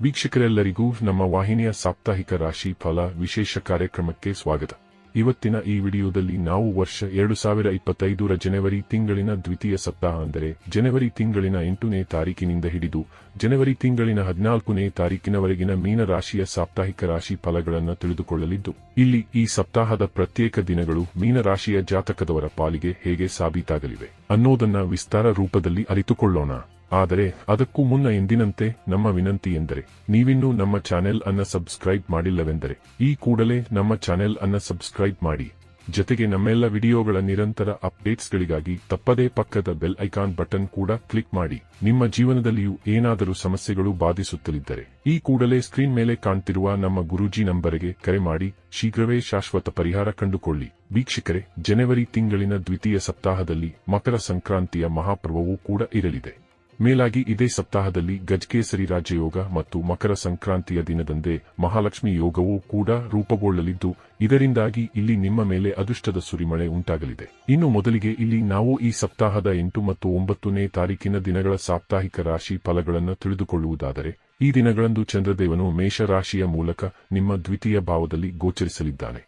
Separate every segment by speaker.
Speaker 1: ವೀಕ್ಷಕರೆಲ್ಲರಿಗೂ ನಮ್ಮ ವಾಹಿನಿಯ ಸಾಪ್ತಾಹಿಕ ರಾಶಿ ಫಲ ವಿಶೇಷ ಕಾರ್ಯಕ್ರಮಕ್ಕೆ ಸ್ವಾಗತ. ಇವತ್ತಿನ ಈ ವಿಡಿಯೋದಲ್ಲಿ ನಾವು ವರ್ಷ ಎರಡು ಸಾವಿರ ಇಪ್ಪತ್ತೈದರ ಜನವರಿ ತಿಂಗಳಿನ ದ್ವಿತೀಯ ಸಪ್ತಾಹ ಅಂದರೆ ಜನವರಿ ತಿಂಗಳಿನ ಎಂಟನೇ ತಾರೀಕಿನಿಂದ ಹಿಡಿದು ಜನವರಿ ತಿಂಗಳಿನ ಹದಿನಾಲ್ಕನೇ ತಾರೀಕಿನವರೆಗಿನ ಮೀನ ರಾಶಿಯ ಸಾಪ್ತಾಹಿಕ ರಾಶಿ ಫಲಗಳನ್ನು ತಿಳಿದುಕೊಳ್ಳಲಿದ್ದು, ಇಲ್ಲಿ ಈ ಸಪ್ತಾಹದ ಪ್ರತ್ಯೇಕ ದಿನಗಳು ಮೀನ ರಾಶಿಯ ಜಾತಕದವರ ಪಾಲಿಗೆ ಹೇಗೆ ಸಾಬೀತಾಗಲಿವೆ ಅನ್ನೋದನ್ನ ವಿಸ್ತಾರ ರೂಪದಲ್ಲಿ ಅರಿತುಕೊಳ್ಳೋಣ. ಆದರೆ ಅದಕ್ಕೂ ಮುನ್ನ ಎಂದಿನಂತೆ ನಮ್ಮ ವಿನಂತಿ ಎಂದರೆ, ನೀವಿನ್ನೂ ನಮ್ಮ ಚಾನೆಲ್ ಅನ್ನ ಸಬ್ಸ್ಕ್ರೈಬ್ ಮಾಡಿಲ್ಲವೆಂದರೆ, ಈ ಕೂಡಲೇ ನಮ್ಮ ಚಾನೆಲ್ ಅನ್ನ ಸಬ್ಸ್ಕ್ರೈಬ್ ಮಾಡಿ. ಜೊತೆಗೆ ನಮ್ಮೆಲ್ಲ ವಿಡಿಯೋಗಳ ನಿರಂತರ ಅಪ್ಡೇಟ್ಸ್ಗಳಿಗಾಗಿ ತಪ್ಪದೇ ಪಕ್ಕದ ಬೆಲ್ ಐಕಾನ್ ಬಟನ್ ಕೂಡ ಕ್ಲಿಕ್ ಮಾಡಿ. ನಿಮ್ಮ ಜೀವನದಲ್ಲಿಯೂ ಏನಾದರೂ ಸಮಸ್ಯೆಗಳು ಬಾಧಿಸುತ್ತಲಿದ್ದರೆ, ಈ ಕೂಡಲೇ ಸ್ಕ್ರೀನ್ ಮೇಲೆ ಕಾಣ್ತಿರುವ ನಮ್ಮ ಗುರೂಜಿ ನಂಬರಿಗೆ ಕರೆ ಮಾಡಿ, ಶೀಘ್ರವೇ ಶಾಶ್ವತ ಪರಿಹಾರ ಕಂಡುಕೊಳ್ಳಿ. ವೀಕ್ಷಕರೇ, ಜನವರಿ ತಿಂಗಳಿನ ದ್ವಿತೀಯ ಸಪ್ತಾಹದಲ್ಲಿ ಮಕರ ಸಂಕ್ರಾಂತಿಯ ಮಹಾಪರ್ವವೂ ಕೂಡ ಇರಲಿದೆ. ಮೇಲಾಗಿ ಇದೇ ಸಪ್ತಾಹದಲ್ಲಿ ಗಜಕೇಸರಿ ರಾಜಯೋಗ ಮತ್ತು ಮಕರ ಸಂಕ್ರಾಂತಿಯ ದಿನದಂದೇ ಮಹಾಲಕ್ಷ್ಮಿ ಯೋಗವೂ ಕೂಡ ರೂಪುಗೊಳ್ಳಲಿದ್ದು, ಇದರಿಂದಾಗಿ ಇಲ್ಲಿ ನಿಮ್ಮ ಮೇಲೆ ಅದೃಷ್ಟದ ಸುರಿಮಳೆ ಉಂಟಾಗಲಿದೆ. ಇನ್ನು ಮೊದಲಿಗೆ ಇಲ್ಲಿ ನಾವು ಈ ಸಪ್ತಾಹದ ಎಂಟು ಮತ್ತು ಒಂಬತ್ತನೇ ತಾರೀಕಿನ ದಿನಗಳ ಸಾಪ್ತಾಹಿಕ ರಾಶಿ ಫಲಗಳನ್ನು ತಿಳಿದುಕೊಳ್ಳುವುದಾದರೆ, ಈ ದಿನಗಳಂದು ಚಂದ್ರದೇವನು ಮೇಷರಾಶಿಯ ಮೂಲಕ ನಿಮ್ಮ ದ್ವಿತೀಯ ಭಾವದಲ್ಲಿ ಗೋಚರಿಸಲಿದ್ದಾನೆ.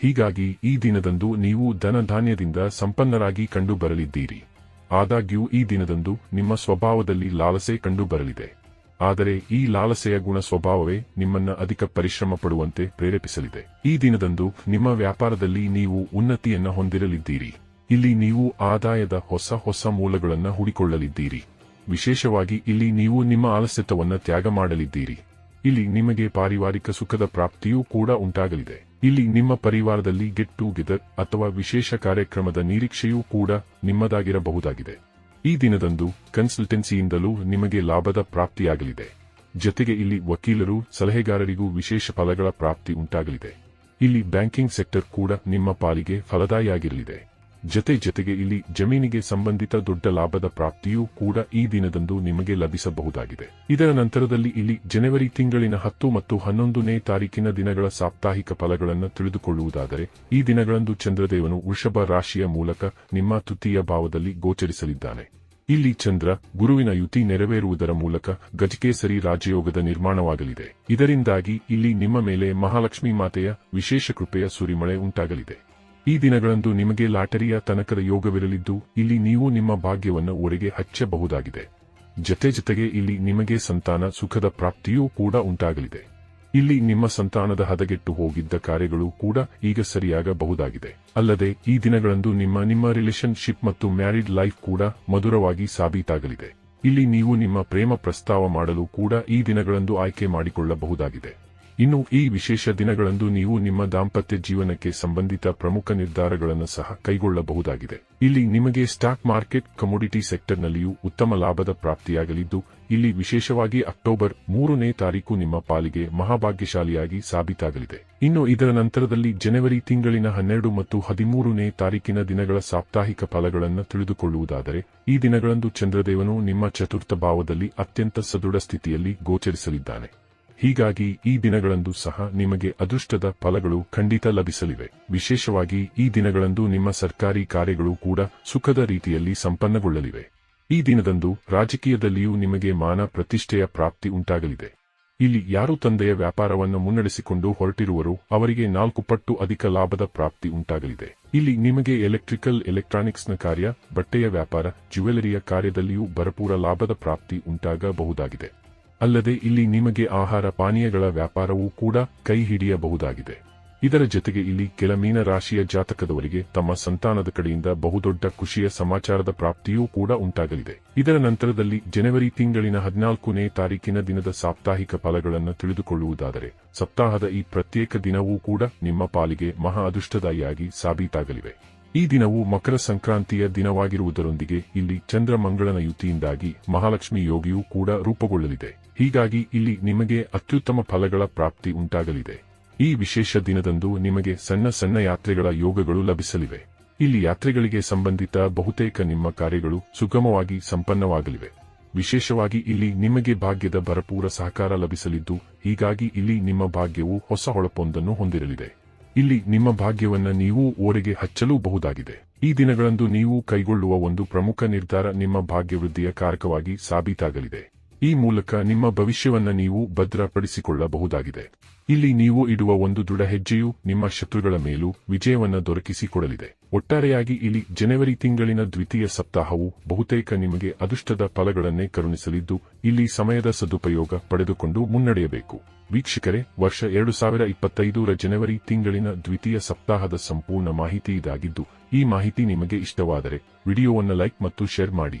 Speaker 1: ಹೀಗಾಗಿ ಈ ದಿನದಂದು ನೀವು ಧನಧಾನ್ಯದಿಂದ ಸಂಪನ್ನರಾಗಿ ಕಂಡುಬರಲಿದ್ದೀರಿ. ಆದಾಗ್ಯೂ ಈ ದಿನದಂದು ನಿಮ್ಮ ಸ್ವಭಾವದಲ್ಲಿ ಲಾಲಸೆ ಕಂಡುಬರಲಿದೆ. ಆದರೆ ಈ ಲಾಲಸೆಯ ಗುಣ ಸ್ವಭಾವವೇ ನಿಮ್ಮನ್ನ ಅಧಿಕ ಪರಿಶ್ರಮ ಪಡುವಂತೆ ಪ್ರೇರೇಪಿಸಲಿದೆ. ಈ ದಿನದಂದು ನಿಮ್ಮ ವ್ಯಾಪಾರದಲ್ಲಿ ನೀವು ಉನ್ನತಿಯನ್ನ ಹೊಂದಿರಲಿದ್ದೀರಿ. ಇಲ್ಲಿ ನೀವು ಆದಾಯದ ಹೊಸ ಹೊಸ ಮೂಲಗಳನ್ನು ಹುಡಿಕೊಳ್ಳಲಿದ್ದೀರಿ. ವಿಶೇಷವಾಗಿ ಇಲ್ಲಿ ನೀವು ನಿಮ್ಮ ಆಲಸ್ಯತವನ್ನ ತ್ಯಾಗ ಮಾಡಲಿದ್ದೀರಿ. ಇಲ್ಲಿ ನಿಮಗೆ ಪಾರಿವಾರಿಕ ಸುಖದ ಪ್ರಾಪ್ತಿಯೂ ಕೂಡ ಉಂಟಾಗಲಿದೆ. ಇಲ್ಲಿ ನಿಮ್ಮ ಪರಿವಾರದಲ್ಲಿ ಗೆಟ್ ಟುಗೆದರ್ ಅಥವಾ ವಿಶೇಷ ಕಾರ್ಯಕ್ರಮದ ನಿರೀಕ್ಷೆಯೂ ಕೂಡ ನಿಮ್ಮದಾಗಿರಬಹುದಾಗಿದೆ. ಈ ದಿನದಂದು ಕನ್ಸಲ್ಟೆನ್ಸಿಯಿಂದಲೂ ನಿಮಗೆ ಲಾಭದ ಪ್ರಾಪ್ತಿಯಾಗಲಿದೆ. ಜೊತೆಗೆ ಇಲ್ಲಿ ವಕೀಲರು, ಸಲಹೆಗಾರರಿಗೂ ವಿಶೇಷ ಫಲಗಳ ಪ್ರಾಪ್ತಿ ಉಂಟಾಗಲಿದೆ. ಇಲ್ಲಿ ಬ್ಯಾಂಕಿಂಗ್ ಸೆಕ್ಟರ್ ಕೂಡ ನಿಮ್ಮ ಪಾಲಿಗೆ ಫಲದಾಯಿಯಾಗಿರಲಿದೆ. ಜತೆ ಜತೆಗೆ ಇಲ್ಲಿ ಜಮೀನಿಗೆ ಸಂಬಂಧಿತ ದೊಡ್ಡ ಲಾಭದ ಪ್ರಾಪ್ತಿಯೂ ಕೂಡ ಈ ದಿನದಂದು ನಿಮಗೆ ಲಭಿಸಬಹುದಾಗಿದೆ. ಇದರ ನಂತರದಲ್ಲಿ ಇಲ್ಲಿ ಜನವರಿ ತಿಂಗಳಿನ ಹತ್ತು ಮತ್ತು ಹನ್ನೊಂದನೇ ತಾರೀಕಿನ ದಿನಗಳ ಸಾಪ್ತಾಹಿಕ ಫಲಗಳನ್ನು ತಿಳಿದುಕೊಳ್ಳುವುದಾದರೆ, ಈ ದಿನಗಳಂದು ಚಂದ್ರದೇವನು ವೃಷಭ ರಾಶಿಯ ಮೂಲಕ ನಿಮ್ಮ ತೃತೀಯ ಭಾವದಲ್ಲಿ ಗೋಚರಿಸಲಿದ್ದಾನೆ. ಇಲ್ಲಿ ಚಂದ್ರ, ಗುರುವಿನ ಯುತಿ ನೆರವೇರುವುದರ ಮೂಲಕ ಗಜಕೇಸರಿ ರಾಜಯೋಗದ ನಿರ್ಮಾಣವಾಗಲಿದೆ. ಇದರಿಂದಾಗಿ ಇಲ್ಲಿ ನಿಮ್ಮ ಮೇಲೆ ಮಹಾಲಕ್ಷ್ಮಿ ಮಾತೆಯ ವಿಶೇಷ ಕೃಪೆಯ ಸುರಿಮಳೆ ಉಂಟಾಗಲಿದೆ. ಈ ದಿನಗಳಂದು ನಿಮಗೆ ಲಾಟರಿಯ ತನಕದ ಯೋಗವಿರಲಿದ್ದು, ಇಲ್ಲಿ ನೀವು ನಿಮ್ಮ ಭಾಗ್ಯವನ್ನು ಒರೆಗೆ ಹಚ್ಚಬಹುದಾಗಿದೆ. ಜತೆ ಜತೆಗೆ ಇಲ್ಲಿ ನಿಮಗೆ ಸಂತಾನ ಸುಖದ ಪ್ರಾಪ್ತಿಯೂ ಕೂಡ ಉಂಟಾಗಲಿದೆ. ಇಲ್ಲಿ ನಿಮ್ಮ ಸಂತಾನದ ಹದಗೆಟ್ಟು ಹೋಗಿದ್ದ ಕಾರ್ಯಗಳು ಕೂಡ ಈಗ ಸರಿಯಾಗಬಹುದಾಗಿದೆ. ಅಲ್ಲದೆ, ಈ ದಿನಗಳಂದು ನಿಮ್ಮ ನಿಮ್ಮ ರಿಲೇಶನ್ಶಿಪ್ ಮತ್ತು ಮ್ಯಾರಿಡ್ ಲೈಫ್ ಕೂಡ ಮಧುರವಾಗಿ ಸಾಬೀತಾಗಲಿದೆ. ಇಲ್ಲಿ ನೀವು ನಿಮ್ಮ ಪ್ರೇಮ ಪ್ರಸ್ತಾವ ಮಾಡಲು ಕೂಡ ಈ ದಿನಗಳಂದು ಆಯ್ಕೆ ಮಾಡಿಕೊಳ್ಳಬಹುದಾಗಿದೆ. ಇನ್ನು ಈ ವಿಶೇಷ ದಿನಗಳಂದು ನೀವು ನಿಮ್ಮ ದಾಂಪತ್ಯ ಜೀವನಕ್ಕೆ ಸಂಬಂಧಿತ ಪ್ರಮುಖ ನಿರ್ಧಾರಗಳನ್ನು ಸಹ ಕೈಗೊಳ್ಳಬಹುದಾಗಿದೆ. ಇಲ್ಲಿ ನಿಮಗೆ ಸ್ಟಾಕ್ ಮಾರ್ಕೆಟ್ ಕಮೋಡಿಟಿ ಸೆಕ್ಟರ್ನಲ್ಲಿಯೂ ಉತ್ತಮ ಲಾಭದ ಪ್ರಾಪ್ತಿಯಾಗಲಿದ್ದು, ಇಲ್ಲಿ ವಿಶೇಷವಾಗಿ ಅಕ್ಟೋಬರ್ ಮೂರನೇ ತಾರೀಕು ನಿಮ್ಮ ಪಾಲಿಗೆ ಮಹಾಭಾಗ್ಯಶಾಲಿಯಾಗಿ ಸಾಬೀತಾಗಲಿದೆ. ಇನ್ನು ಇದರ ನಂತರದಲ್ಲಿ ಜನವರಿ ತಿಂಗಳಿನ ಹನ್ನೆರಡು ಮತ್ತು ಹದಿಮೂರನೇ ತಾರೀಕಿನ ದಿನಗಳ ಸಾಪ್ತಾಹಿಕ ಫಲಗಳನ್ನು ತಿಳಿದುಕೊಳ್ಳುವುದಾದರೆ, ಈ ದಿನಗಳಂದು ಚಂದ್ರದೇವನು ನಿಮ್ಮ ಚತುರ್ಥ ಭಾವದಲ್ಲಿ ಅತ್ಯಂತ ಸದೃಢ ಸ್ಥಿತಿಯಲ್ಲಿ ಗೋಚರಿಸಲಿದ್ದಾನೆ. ಹೀಗಾಗಿ ಈ ದಿನಗಳಂದು ಸಹ ನಿಮಗೆ ಅದೃಷ್ಟದ ಫಲಗಳು ಖಂಡಿತ ಲಭಿಸಲಿವೆ. ವಿಶೇಷವಾಗಿ ಈ ದಿನಗಳಂದು ನಿಮ್ಮ ಸರ್ಕಾರಿ ಕಾರ್ಯಗಳು ಕೂಡ ಸುಖದ ರೀತಿಯಲ್ಲಿ ಸಂಪನ್ನಗೊಳ್ಳಲಿವೆ. ಈ ದಿನದಂದು ರಾಜಕೀಯದಲ್ಲಿಯೂ ನಿಮಗೆ ಮಾನ ಪ್ರತಿಷ್ಠೆಯ ಪ್ರಾಪ್ತಿ ಉಂಟಾಗಲಿದೆ. ಇಲ್ಲಿ ಯಾರು ತಂದೆಯ ವ್ಯಾಪಾರವನ್ನು ಮುನ್ನಡೆಸಿಕೊಂಡು ಹೊರಟಿರುವರೋ ಅವರಿಗೆ ನಾಲ್ಕು ಪಟ್ಟು ಅಧಿಕ ಲಾಭದ ಪ್ರಾಪ್ತಿ ಉಂಟಾಗಲಿದೆ. ಇಲ್ಲಿ ನಿಮಗೆ ಎಲೆಕ್ಟ್ರಿಕಲ್ ಎಲೆಕ್ಟ್ರಾನಿಕ್ಸ್ನ ಕಾರ್ಯ, ಬಟ್ಟೆಯ ವ್ಯಾಪಾರ, ಜ್ಯುವೆಲರಿಯ ಕಾರ್ಯದಲ್ಲಿಯೂ ಭರಪೂರ ಲಾಭದ ಪ್ರಾಪ್ತಿ ಉಂಟಾಗಬಹುದಾಗಿದೆ. ಅಲ್ಲದೆ ಇಲ್ಲಿ ನಿಮಗೆ ಆಹಾರ ಪಾನೀಯಗಳ ವ್ಯಾಪಾರವೂ ಕೂಡ ಕೈ ಹಿಡಿಯಬಹುದಾಗಿದೆ. ಇದರ ಜೊತೆಗೆ ಇಲ್ಲಿ ಕೆಲ ಮೀನ ರಾಶಿಯ ಜಾತಕದವರಿಗೆ ತಮ್ಮ ಸಂತಾನದ ಕಡೆಯಿಂದ ಬಹುದೊಡ್ಡ ಖುಷಿಯ ಸಮಾಚಾರದ ಪ್ರಾಪ್ತಿಯೂ ಕೂಡ ಉಂಟಾಗಲಿದೆ. ಇದರ ನಂತರದಲ್ಲಿ ಜನವರಿ ತಿಂಗಳಿನ ಹದಿನಾಲ್ಕನೇ ತಾರೀಕಿನ ದಿನದ ಸಾಪ್ತಾಹಿಕ ಫಲಗಳನ್ನು ತಿಳಿದುಕೊಳ್ಳುವುದಾದರೆ, ಸಪ್ತಾಹದ ಈ ಪ್ರತ್ಯೇಕ ದಿನವೂ ಕೂಡ ನಿಮ್ಮ ಪಾಲಿಗೆ ಮಹಾ ಅದೃಷ್ಟದಾಯಿಯಾಗಿ ಸಾಬೀತಾಗಲಿವೆ. ಈ ದಿನವು ಮಕರ ಸಂಕ್ರಾಂತಿಯ ದಿನವಾಗಿರುವುದರೊಂದಿಗೆ ಇಲ್ಲಿ ಚಂದ್ರಮಂಗಳನ ಯುತಿಯಿಂದಾಗಿ ಮಹಾಲಕ್ಷ್ಮಿ ಯೋಗಿಯೂ ಕೂಡ ರೂಪುಗೊಳ್ಳಲಿದೆ. ಹೀಗಾಗಿ ಇಲ್ಲಿ ನಿಮಗೆ ಅತ್ಯುತ್ತಮ ಫಲಗಳ ಪ್ರಾಪ್ತಿ ಉಂಟಾಗಲಿದೆ. ಈ ವಿಶೇಷ ದಿನದಂದು ನಿಮಗೆ ಸಣ್ಣ ಸಣ್ಣ ಯಾತ್ರೆಗಳ ಯೋಗಗಳು ಲಭಿಸಲಿವೆ. ಇಲ್ಲಿ ಯಾತ್ರೆಗಳಿಗೆ ಸಂಬಂಧಿತ ಬಹುತೇಕ ನಿಮ್ಮ ಕಾರ್ಯಗಳು ಸುಗಮವಾಗಿ ಸಂಪನ್ನವಾಗಲಿವೆ. ವಿಶೇಷವಾಗಿ ಇಲ್ಲಿ ನಿಮಗೆ ಭಾಗ್ಯದ ಭರಪೂರ ಸಹಕಾರ ಲಭಿಸಲಿದ್ದು, ಹೀಗಾಗಿ ಇಲ್ಲಿ ನಿಮ್ಮ ಭಾಗ್ಯವು ಹೊಸ ಹೊಳಪೊಂದನ್ನು ಹೊಂದಿರಲಿದೆ. ಇಲ್ಲಿ ನಿಮ್ಮ ಭಾಗ್ಯವನ್ನು ನೀವು ಓರೆಗೆ ಹಚ್ಚಲೂಬಹುದಾಗಿದೆ. ಈ ದಿನಗಳಂದು ನೀವು ಕೈಗೊಳ್ಳುವ ಒಂದು ಪ್ರಮುಖ ನಿರ್ಧಾರ ನಿಮ್ಮ ಭಾಗ್ಯವೃದ್ಧಿಯ ಕಾರಕವಾಗಿ ಸಾಬೀತಾಗಲಿದೆ. ಈ ಮೂಲಕ ನಿಮ್ಮ ಭವಿಷ್ಯವನ್ನು ನೀವು ಭದ್ರಪಡಿಸಿಕೊಳ್ಳಬಹುದಾಗಿದೆ. ಇಲ್ಲಿ ನೀವು ಇಡುವ ಒಂದು ದೃಢ ಹೆಜ್ಜೆಯು ನಿಮ್ಮ ಶತ್ರುಗಳ ಮೇಲೂ ವಿಜಯವನ್ನು ದೊರಕಿಸಿಕೊಡಲಿದೆ. ಒಟ್ಟಾರೆಯಾಗಿ ಇಲ್ಲಿ ಜನವರಿ ತಿಂಗಳಿನ ದ್ವಿತೀಯ ಸಪ್ತಾಹವು ಬಹುತೇಕ ನಿಮಗೆ ಅದೃಷ್ಟದ ಫಲಗಳನ್ನೇ ಕರುಣಿಸಲಿದ್ದು, ಇಲ್ಲಿ ಸಮಯದ ಸದುಪಯೋಗ ಪಡೆದುಕೊಂಡು ಮುನ್ನಡೆಯಬೇಕು. ವೀಕ್ಷಕರೇ, ವರ್ಷ ಎರಡು ಸಾವಿರ ಇಪ್ಪತ್ತೈದರ ಜನವರಿ ತಿಂಗಳಿನ ದ್ವಿತೀಯ ಸಪ್ತಾಹದ ಸಂಪೂರ್ಣ ಮಾಹಿತಿ ಇದಾಗಿದ್ದು, ಈ ಮಾಹಿತಿ ನಿಮಗೆ ಇಷ್ಟವಾದರೆ ವಿಡಿಯೋವನ್ನು ಲೈಕ್ ಮತ್ತು ಶೇರ್ ಮಾಡಿ.